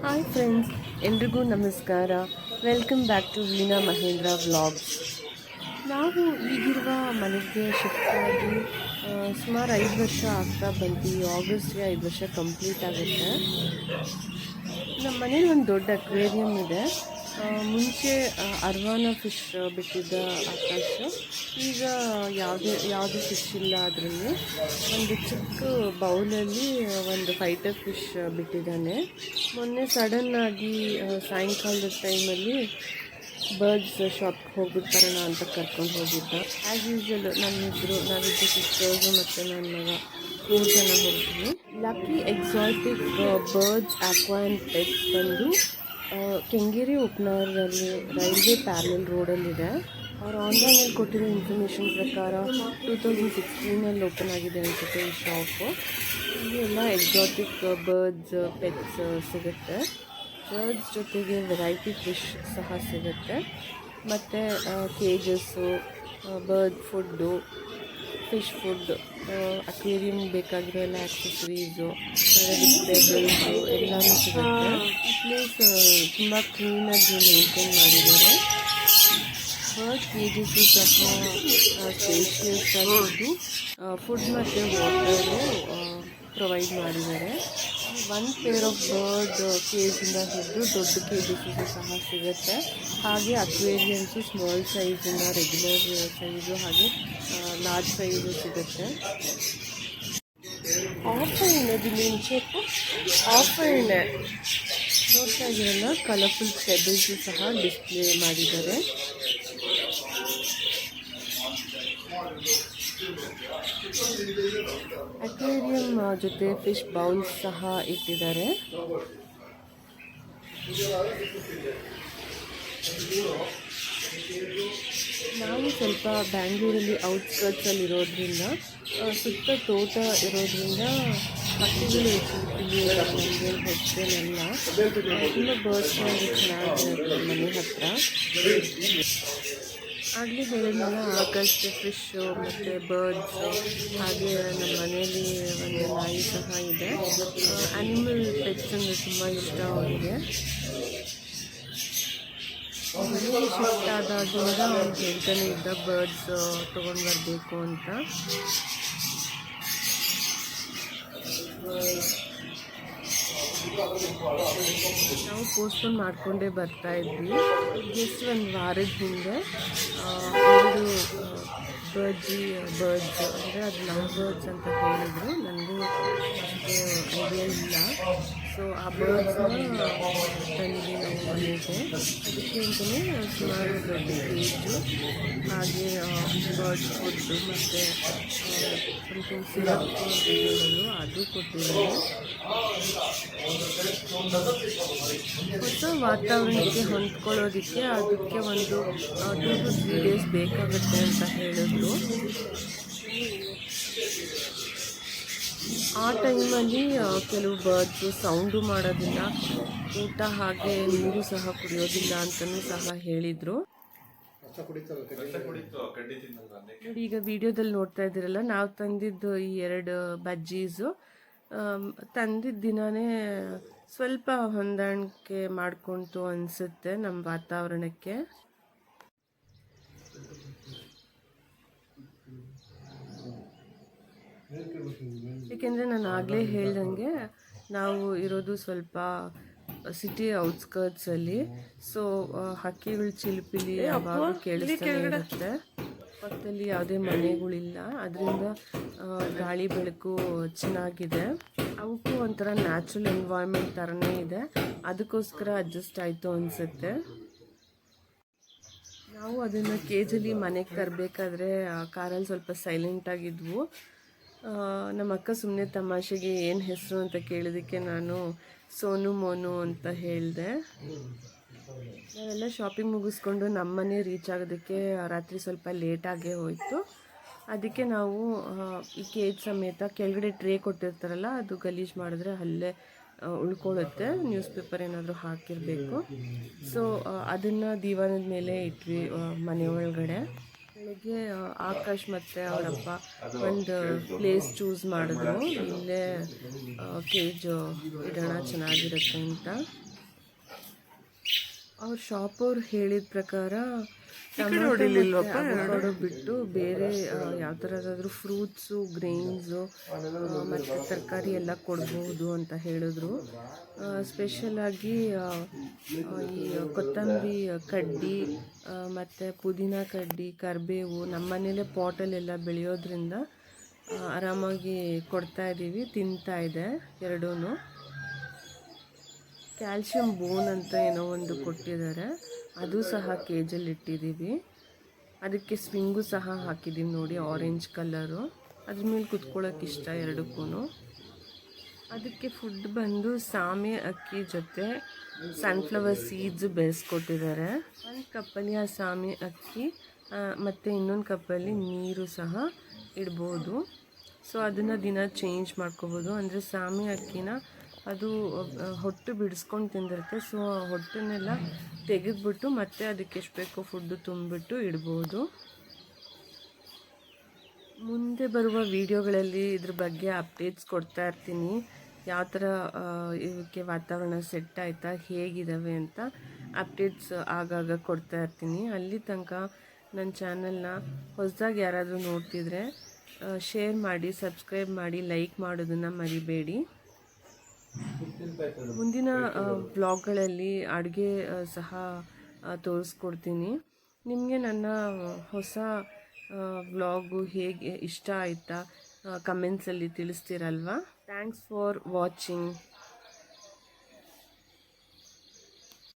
Hi friends ಎಲ್ರಿಗೂ ನಮಸ್ಕಾರ. Welcome back to Veena Mahendra vlogs ನಾವು ಈಗಿರುವ ಮನೆಗೆ ಶಿಫ್ಟ್ ಆಗಿ ಸುಮಾರು ಐದು ವರ್ಷ ಆಗ್ತಾ ಬಂತು. ಈ ಆಗಸ್ಟ್ಗೆ ಐದು ವರ್ಷ ಕಂಪ್ಲೀಟ್ ಆಗುತ್ತೆ. ನಮ್ಮ ಮನೇಲಿ ಒಂದು ದೊಡ್ಡ ಅಕ್ವೇರಿಯಂ ಇದೆ. ಮುಂಚೆ ಅರ್ವಾನ ಫಿಶ್ ಬಿಟ್ಟಿದ್ದ ಆಕಾಶ. ಈಗ ಯಾವುದೇ ಯಾವುದೇ ಫಿಶ್ ಇಲ್ಲ ಅದರಲ್ಲಿ. ಒಂದು ಚಿಕ್ಕ ಬೌಲಲ್ಲಿ ಒಂದು ಫೈಟರ್ ಫಿಶ್ ಬಿಟ್ಟಿದ್ದಾನೆ. ಮೊನ್ನೆ ಸಡನ್ನಾಗಿ ಸಾಯಂಕಾಲದ ಟೈಮಲ್ಲಿ ಬರ್ಡ್ಸ್ ಶಾಪ್ಗೆ ಹೋಗ್ಬಿಟ್ಟು ಅಂತ ಕರ್ಕೊಂಡು ಹೋಗಿದ್ದ. ಆ್ಯಸ್ ಯೂಶ್ವಲ್ ನಾನಿಬ್ಬರು ನಾವಿಬ್ಬರು ಸಿಸ್ಟರ್ಸು ಮತ್ತು ನನ್ನ ಮಗ, ಮೂರು ಜನ ಹೋಗ್ತೀನಿ ಲಕ್ಕಿ ಎಕ್ಸಾಟಿಕ್ ಬರ್ಡ್ಸ್ ಆಕ್ವಾಂಟೆಕ್ಸ್ ಬಂದು ಕೆಂಗೇರಿ ಉಪನಗರದಲ್ಲಿ ರೈಲ್ವೆ ಪ್ಯಾರಲ್ ರೋಡಲ್ಲಿದೆ. ಅವ್ರು ಆನ್ಲೈನಲ್ಲಿ ಕೊಟ್ಟಿರೋ ಇನ್ಫಾರ್ಮೇಷನ್ ಪ್ರಕಾರ ಟೂ ತೌಸಂಡ್ ಸಿಕ್ಸ್ಟೀನಲ್ಲಿ ಓಪನ್ ಆಗಿದೆ ಅನಿಸುತ್ತೆ ಈ ಶಾಪು ಇಲ್ಲಿ ಎಲ್ಲ ಎಕ್ಸಾಟಿಕ್ ಬರ್ಡ್ಸ್ ಪೆಟ್ಸ್ ಸಿಗುತ್ತೆ. ಬರ್ಡ್ಸ್ ಜೊತೆಗೆ ವೆರೈಟಿ ಫಿಶ್ ಸಹ ಸಿಗುತ್ತೆ. ಮತ್ತು cages bird food fish food aquarium ಬೇಕಾಗಿರೋ ಎಲ್ಲ ಆಕ್ಸೆಸರೀಸು ವೆಜಿಟೇಬಲ್ಸು ಎಲ್ಲನೂ ಸಿಗುತ್ತೆ. ಪ್ಲೀಸ್ ತುಂಬ ಕ್ಲೀನಾಗಿ ಮೇಂಟೈನ್ ಮಾಡಿದ್ದಾರೆ. ಬರ್ಡ್ ಕೇಜಸ್ಸು ಸಹ ಸ್ಪೇಷಿಯಸ್ ಆಗಿದ್ದು ಫುಡ್ ಮತ್ತು ವಾಟರು ಪ್ರೊವೈಡ್ ಮಾಡಿದ್ದಾರೆ. ಒನ್ ಪೇರ್ ಆಫ್ ಬರ್ಡ್ ಕೇಜಿಂದ ಹಿಡಿದು ದೊಡ್ಡ ಕೇಜಸ್ಸು ಸಹ ಸಿಗುತ್ತೆ. ಹಾಗೆ ಅಕ್ವೇರಿಯನ್ಸು ಸ್ಮಾಲ್ ಸೈಜಿಂದ ರೆಗ್ಯುಲರ್ ಸೈಜು ಹಾಗೆ ಲಾರ್ಜ್ ಸೈಜು ಸಿಗುತ್ತೆ. ಆಫರ್ ದಿಲ್ಲಿ ಶೇಪು ಆಫರ್ ನೋಡ್ತಾ ಇದ್ದೀರಲ್ಲ ಕಲರ್ಫುಲ್ ಪೆಬಲ್ಸು ಸಹ ಡಿಸ್ಪ್ಲೇ ಮಾಡಿದ್ದಾರೆ. ಅಕ್ವೇರಿಯಂ ಜೊತೆ ಫಿಶ್ ಬೌಲ್ಸ್ ಸಹ ಇಟ್ಟಿದ್ದಾರೆ. ನಾವು ಸ್ವಲ್ಪ ಬ್ಯಾಂಗ್ಳೂರಲ್ಲಿ ಔಟ್ಸ್ಕರ್ಟ್ಸಲ್ಲಿ ಇರೋದ್ರಿಂದ ಸುತ್ತ ತೋಟ ಇರೋದ್ರಿಂದ ಹಕ್ಕಿಗಳು ನಮಗೆ ಹೊತ್ತೇನೆಲ್ಲ ತುಂಬ ಬರ್ಡ್ಸ್ ಚೆನ್ನಾಗಿರುತ್ತೆ ಮನೆ ಹತ್ರ. ಆಗಲೇ ಹೇಳಿದ್ನಲ್ಲ ಆಕಾಶ ಫಿಶ್ಶು ಮತ್ತು ಬರ್ಡ್ಸು ಹಾಗೆ ನಮ್ಮ ಮನೆಯಲ್ಲಿ ಒಂದು ನಾಯಿ ಸಹ ಇದೆ. ಆ್ಯನಿಮಲ್ ಪೆಟ್ಸ್ ಅಂದರೆ ತುಂಬ ಇಷ್ಟ ಅವರಿಗೆ ಶಿಫ್ಟ್ ಆದಾಗಿಂದ ಅವ್ನು ಹೇಳ್ತಾನೆ ಇದ್ದ ಬರ್ಡ್ಸ್ ತೊಗೊಂಡು ಬರಬೇಕು ಅಂತ. ನಾವು ಪೋಸ್ಟ್ಪೋನ್ ಮಾಡಿಕೊಂಡೇ ಬರ್ತಾ ಇದ್ವಿ. ಜಸ್ಟ್ ಒಂದು ವಾರದ ಹಿಂದೆ ಒಂದು ಬರ್ಜಿ ಬರ್ಡ್ಸ್ ಅಂದರೆ ಅದು ಲವ್ ಬರ್ಡ್ಸ್ ಅಂತ ಹೇಳಿದರು. ನನಗೂ ಐಡಿಯಾ ಇಲ್ಲ. ಸೊ ಆ ಬರ್ಡ್ಸ್ನ ತಂದಿದ್ದೀವಿ ನಾವು ಮನೆಗೆ ಅಂತಲೇ ಸುಮಾರು ದೊಡ್ಡ ಕೇಜು ಹಾಗೆ ಬರ್ಡ್ ಫುಡ್ಡು ಮತ್ತು ಸಮಥಿಂಗ್ ಸಿರಪ್ ಬೇಳೆಗಳು ಅದು ಕೊಟ್ಟಿದ್ದೀವಿ. ಹೊಸ ವಾತಾವರಣಕ್ಕೆ ಹೊಂದ್ಕೊಳ್ಳೋದಕ್ಕೆ ಅದಕ್ಕೆ ಒಂದು ಟೂ ಟು ತ್ರೀ ಡೇಸ್ ಬೇಕಾಗುತ್ತೆ ಅಂತ ಹೇಳಿದ್ರು. ಆ ಟೈಮಲ್ಲಿ ಕೆಲವು ಬರ್ಡ್ಸು ಸೌಂಡು ಮಾಡೋದಿಲ್ಲ ಊಟ ಹಾಗೆ ನೀರು ಸಹ ಕುಡಿಯೋದಿಲ್ಲ ಅಂತಲೂ ಸಹ ಹೇಳಿದರು. ನೋಡಿ ಈಗ ವಿಡಿಯೋದಲ್ಲಿ ನೋಡ್ತಾ ಇದ್ದೀರಲ್ಲ ನಾವು ತಂದಿದ್ದು ಈ ಎರಡು ಬಜ್ಜೀಸು ತಂದಿದ್ದ ದಿನವೇ ಸ್ವಲ್ಪ ಹೊಂದಾಣಿಕೆ ಮಾಡ್ಕೊಂತು ಅನಿಸುತ್ತೆ ನಮ್ಮ ವಾತಾವರಣಕ್ಕೆ. ಏಕೆಂದರೆ ನಾನು ಆಗಲೇ ಹೇಳ್ದಂಗೆ ನಾವು ಇರೋದು ಸ್ವಲ್ಪ ಸಿಟಿ ಔಟ್ಸ್ಕರ್ಟ್ಸಲ್ಲಿ ಸೊ ಹಕ್ಕಿಗಳ ಚಿಲಿಪಿಲಿ ಯಾವಾಗ ಕೇಳಿಸ್ತಾನೆ ಇರುತ್ತೆ. ಪಕ್ಕದಲ್ಲಿ ಯಾವುದೇ ಮನೆಗಳಿಲ್ಲ. ಅದರಿಂದ ಗಾಳಿ ಬೆಳಕು ಚೆನ್ನಾಗಿದೆ. ಅವಕ್ಕೂ ಒಂಥರ ನ್ಯಾಚುರಲ್ ಎನ್ವಾಯ್ಮೆಂಟ್ ಥರನೇ ಇದೆ. ಅದಕ್ಕೋಸ್ಕರ ಅಡ್ಜಸ್ಟ್ ಆಯಿತು ಅನಿಸುತ್ತೆ. ನಾವು ಅದನ್ನು ಕೇಜಲ್ಲಿ ಮನೆಗೆ ತರಬೇಕಾದ್ರೆ ಕಾರಲ್ಲಿ ಸ್ವಲ್ಪ ಸೈಲೆಂಟ್ ಆಗಿದ್ವು. ಆ, ನಮ್ಮ ಅಕ್ಕ ಸುಮ್ಮನೆ ತಮಾಷೆಗೆ ಏನು ಹೆಸರು ಅಂತ ಕೇಳಿದ್ದಕ್ಕೆ ನಾನು ಸೋನು ಮೋನು ಅಂತ ಹೇಳಿದೆ. ನಾವೆಲ್ಲ ಶಾಪಿಂಗ್ ಮುಗಿಸ್ಕೊಂಡು ನಮ್ಮನೆ ರೀಚ್ ಆಗೋದಕ್ಕೆ ರಾತ್ರಿ ಸ್ವಲ್ಪ ಲೇಟಾಗೇ ಹೋಯಿತು. ಅದಕ್ಕೆ ನಾವು ಈ ಕೇಜ್ ಸಮೇತ ಕೆಳಗಡೆ ಟ್ರೇ ಕೊಟ್ಟಿರ್ತಾರಲ್ಲ, ಅದು ಗಲೀಜು ಮಾಡಿದ್ರೆ ಅಲ್ಲೇ ಉಳ್ಕೊಳ್ಳುತ್ತೆ. ನ್ಯೂಸ್ ಪೇಪರ್ ಏನಾದರೂ ಹಾಕಿರಬೇಕು. ಸೊ ಅದನ್ನು ದಿವಾನದ ಮೇಲೆ ಇಟ್ವಿ ಮನೆ ಒಳಗಡೆ. ಬೆಳಗ್ಗೆ ಆಕಾಶ್ ಮತ್ತೆ ಅವರಪ್ಪ ಒಂದು ಪ್ಲೇಸ್ ಚೂಸ್ ಮಾಡಿದ್ರು. ಇಲ್ಲೇ ಕೇಜ್ ಇಡೋಣ ಚೆನ್ನಾಗಿರುತ್ತೆ ಅಂತ. ಅವ್ರ ಶಾಪ್ ಅವ್ರು ಹೇಳಿದ ಪ್ರಕಾರ ಬಿಟ್ಟು ಬೇರೆ ಯಾವ ಥರದಾದ್ರೂ ಫ್ರೂಟ್ಸು ಗ್ರೈನ್ಸು ಮತ್ತು ತರಕಾರಿ ಎಲ್ಲ ಕೊಡ್ಬೋದು ಅಂತ ಹೇಳಿದ್ರು. ಸ್ಪೆಷಲಾಗಿ ಈ ಕೊತ್ತಂಬರಿ ಕಡ್ಡಿ ಮತ್ತು ಪುದೀನ ಕಡ್ಡಿ ಕರಿಬೇವು ನಮ್ಮ ಮನೇಲೆ ಪಾಟಲ್ಲೆಲ್ಲ ಬೆಳೆಯೋದ್ರಿಂದ ಆರಾಮಾಗಿ ಕೊಡ್ತಾ ಇದ್ದೀವಿ ತಿಂತಾ ಇದೆ ಎರಡೂ ಕ್ಯಾಲ್ಶಿಯಂ ಬೋನ್ ಅಂತ ಏನೋ ಒಂದು ಕೊಟ್ಟಿದ್ದಾರೆ. ಅದು ಸಹ ಕೇಜಲ್ಲಿ ಇಟ್ಟಿದ್ದೀವಿ. ಅದಕ್ಕೆ ಸ್ವಿಂಗು ಸಹ ಹಾಕಿದ್ದೀನಿ ನೋಡಿ ಆರೆಂಜ್ ಕಲರು ಅದ್ರ ಮೇಲೆ ಕುತ್ಕೊಳ್ಳೋಕೆ ಇಷ್ಟ ಎರಡಕ್ಕೂ ಅದಕ್ಕೆ ಫುಡ್ ಬಂದು ಸಾಮೆ ಅಕ್ಕಿ ಜೊತೆ ಸನ್ಫ್ಲವರ್ ಸೀಡ್ಸ್ ಬೇಯಿಸ್ಕೊಟ್ಟಿದ್ದಾರೆ ಒಂದು ಕಪ್ಪಲ್ಲಿ ಆ ಸಾಮೆ ಅಕ್ಕಿ ಮತ್ತು ಇನ್ನೊಂದು ಕಪ್ಪಲ್ಲಿ ನೀರು ಸಹ ಇಡ್ಬೋದು. ಸೊ ಅದನ್ನು ದಿನ ಚೇಂಜ್ ಮಾಡ್ಕೋಬೋದು. ಅಂದರೆ ಸಾಮೆ ಅಕ್ಕಿನ ಅದು ಹೊಟ್ಟು ಬಿಡಿಸ್ಕೊಂಡು ತಿಂದಿರುತ್ತೆ. ಸೊ ಆ ಹೊಟ್ಟನ್ನೆಲ್ಲ ತೆಗೆದ್ಬಿಟ್ಟು ಮತ್ತೆ ಅದಕ್ಕೆ ಎಷ್ಟು ಬೇಕೋ ಫುಡ್ಡು ತುಂಬಿಬಿಟ್ಟು ಇಡ್ಬೋದು. ಮುಂದೆ ಬರುವ ವಿಡಿಯೋಗಳಲ್ಲಿ ಇದ್ರ ಬಗ್ಗೆ ಅಪ್ಡೇಟ್ಸ್ ಕೊಡ್ತಾ ಇರ್ತೀನಿ. ಯಾವ ಥರ ಇದಕ್ಕೆ ವಾತಾವರಣ ಸೆಟ್ ಆಯಿತಾ ಹೇಗಿದ್ದಾವೆ ಅಂತ ಅಪ್ಡೇಟ್ಸ್ ಆಗಾಗ ಕೊಡ್ತಾ ಇರ್ತೀನಿ. ಅಲ್ಲಿ ತನಕ ನನ್ನ ಚಾನಲ್ನ ಹೊಸದಾಗಿ ಯಾರಾದರೂ ನೋಡ್ತಿದ್ರೆ ಶೇರ್ ಮಾಡಿ, ಸಬ್ಸ್ಕ್ರೈಬ್ ಮಾಡಿ, ಲೈಕ್ ಮಾಡೋದನ್ನು ಮರಿಬೇಡಿ. ಮುಂದಿನ ಬ್ಲಾಗ್ಗಳಲ್ಲಿ ಅಡುಗೆ ಸಹ ತೋರಿಸ್ಕೊಡ್ತೀನಿ. ನಿಮಗೆ ನನ್ನ ಹೊಸ ವ್ಲಾಗು ಹೇಗೆ ಇಷ್ಟ ಆಯಿತಾ ಕಮೆಂಟ್ಸಲ್ಲಿ ತಿಳಿಸ್ತೀರಲ್ವಾ? Thanks for watching.